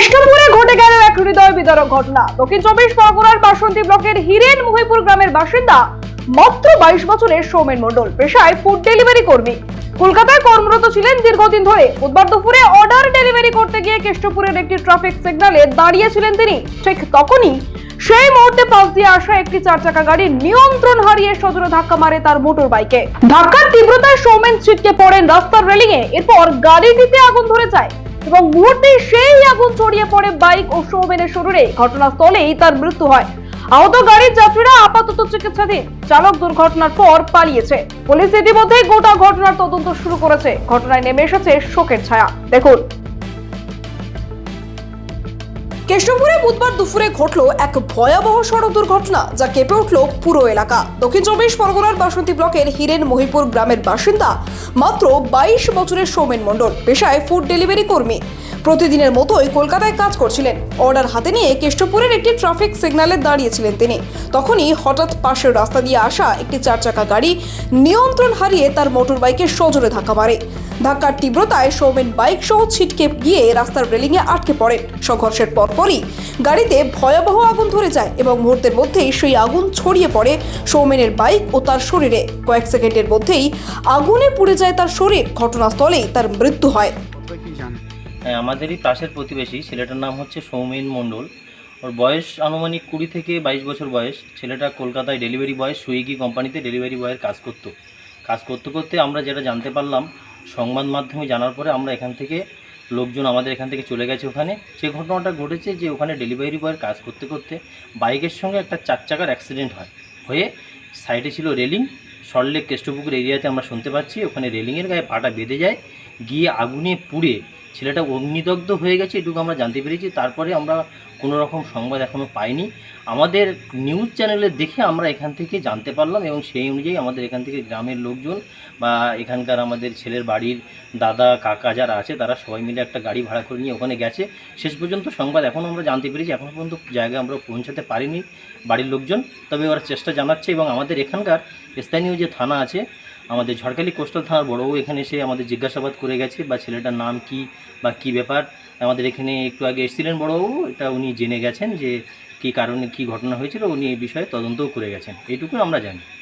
কেষ্টপুরে ঘটে গেল এক হৃদয় বিদারক ঘটনা। দক্ষিণ চব্বিশ পরগনার বাসন্তী ব্লকের হিরেন মহিপুর গ্রামের বাসিন্দা, মাত্র বাইশ বছরের সৌমেন মন্ডল পেশায় ফুড ডেলিভারি কর্মী। কলকাতায় কর্মরত ছিলেন দীর্ঘদিন ধরে। বুধবার দুপুরে অর্ডার ডেলিভারি করতে গিয়ে কেষ্টপুরের একটি ট্রাফিক সিগন্যালে দাঁড়িয়েছিলেন তিনি। ঠিক তখনই সেই মুহূর্তে পাশ দিয়ে আসা একটি চার চাকা গাড়ি নিয়ন্ত্রণ হারিয়ে সজোরে ধাক্কা মারে তার মোটর বাইকে ধাক্কার তীব্রতায় সৌমেন ছিটকে পড়েন রাস্তার রেলিং এ। এরপর গাড়িটিতে আগুন ধরে যায়। এবং মুহূর্তেই সেই আগুন ছড়িয়ে পড়ে বাইক ও সৌমেনের শরীরে। ঘটনাস্থলেই তার মৃত্যু হয়। আহত গাড়ির যাত্রীরা আপাতত চিকিৎসাধীন। চালক দুর্ঘটনার পর পালিয়েছে। পুলিশ ইতিমধ্যে গোটা ঘটনার তদন্ত শুরু করেছে। ঘটনায় নেমে এসেছে শোকের ছায়া। দেখুন। কেষ্টপুরে বুধবার দুপুরে ঘটলো এক ভয়াবহ সড়ক দুর্ঘটনা যা কেঁপে উঠল পুরো এলাকা। দক্ষিণ চব্বিশ পরগনার বাসন্তী ব্লকের হিরেন মহিপুর গ্রামের বাসিন্দা মাত্র বাইশ বছরের সৌমেন মণ্ডল, পেশায় ফুড ডেলিভারি কর্মী। প্রতিদিনের মতোই কলকাতায় কাজ করছিলেন। অর্ডার হাতে নিয়ে কেষ্টপুরের একটি ট্রাফিক সিগন্যালে দাঁড়িয়েছিলেন তিনি। তখনই হঠাৎ পাশের রাস্তা দিয়ে আসা একটি চার চাকা গাড়ি নিয়ন্ত্রণ হারিয়ে তার মোটর বাইকে সজোরে ধাক্কা মারে। ধাক্কার তীব্রতায় সৌমেন বাইক সহ ছিটকে গিয়ে রাস্তার রেলিংয়ে আটকে পড়েন সংঘর্ষের পরপরই গাড়িতে ভয়াবহ আগুন ধরে যায় এবং মুহূর্তের মধ্যেই সেই আগুন ছড়িয়ে পড়ে সৌমেনের বাইক ও তার শরীরে। কয়েক সেকেন্ডের মধ্যেই আগুনে পুড়ে যায় তার শরীর। ঘটনাস্থলেই তার মৃত্যু হয়। হ্যাঁ আমাদেরই পাশের প্রতিবেশী, ছেলেটার নাম হচ্ছে সৌমেন মণ্ডল। ওর বয়স আনুমানিক কুড়ি থেকে বাইশ বছর বয়স। ছেলেটা কলকাতায় ডেলিভারি বয়, সুইগি কোম্পানিতে ডেলিভারি বয়ের কাজ করতো। কাজ করতে করতে আমরা যেটা জানতে পারলাম, সংবাদ মাধ্যমে জানার পরে আমরা এখান থেকে লোকজন আমাদের এখান থেকে চলে গেছে ওখানে। যে ঘটনাটা ঘটেছে যে ওখানে ডেলিভারি বয়ের কাজ করতে করতে বাইকের সঙ্গে একটা চার চাকার অ্যাক্সিডেন্ট হয় হয়ে সাইডে ছিল রেলিং। সল্টলেক কেষ্টপুকুর এরিয়াতে আমরা শুনতে পাচ্ছি, ওখানে রেলিংয়ের গায়ে পাটা বেঁধে যায়। গিয়ে আগুনে পুড়ে ছেলেটা অগ্নিদগ্ধ হয়ে গেছে, এটুকু আমরা জানতে পেরেছি। তারপরে আমরা কোনো রকম সংবাদ এখনও পাইনি। আমাদের নিউজ চ্যানেলে দেখে আমরা এখান থেকে জানতে পারলাম এবং সেই অনুযায়ী আমাদের এখান থেকে গ্রামের লোকজন বা এখানকার আমাদের ছেলের বাড়ির দাদা, কাকা যারা আছে, তারা সবাই মিলে একটা গাড়ি ভাড়া করে নিয়ে ওখানে গেছে। শেষ পর্যন্ত সংবাদ এখনও আমরা জানতে পেরেছি। এখনও পর্যন্ত জায়গায় আমরা পৌঁছাতে পারিনি বাড়ির লোকজন। তবে ওরা চেষ্টা জানাচ্ছে এবং আমাদের এখানকার স্থানীয় যে থানা আছে, আমাদের ঝড়খালি কোস্টাল থানার বড়বাবু এখানে এসে আমাদের জিজ্ঞাসাবাদ করে গেছে বা ছেলেটার নাম কি বা কি ব্যাপার। আমাদের এখানে একটু আগে এসেছিলেন বড়বাবু এটা উনি জেনে গেছেন যে কী কারণে কি ঘটনা হয়েছিল উনি এই বিষয়ে তদন্তও করে গেছেন। এইটুকু আমরা জানি।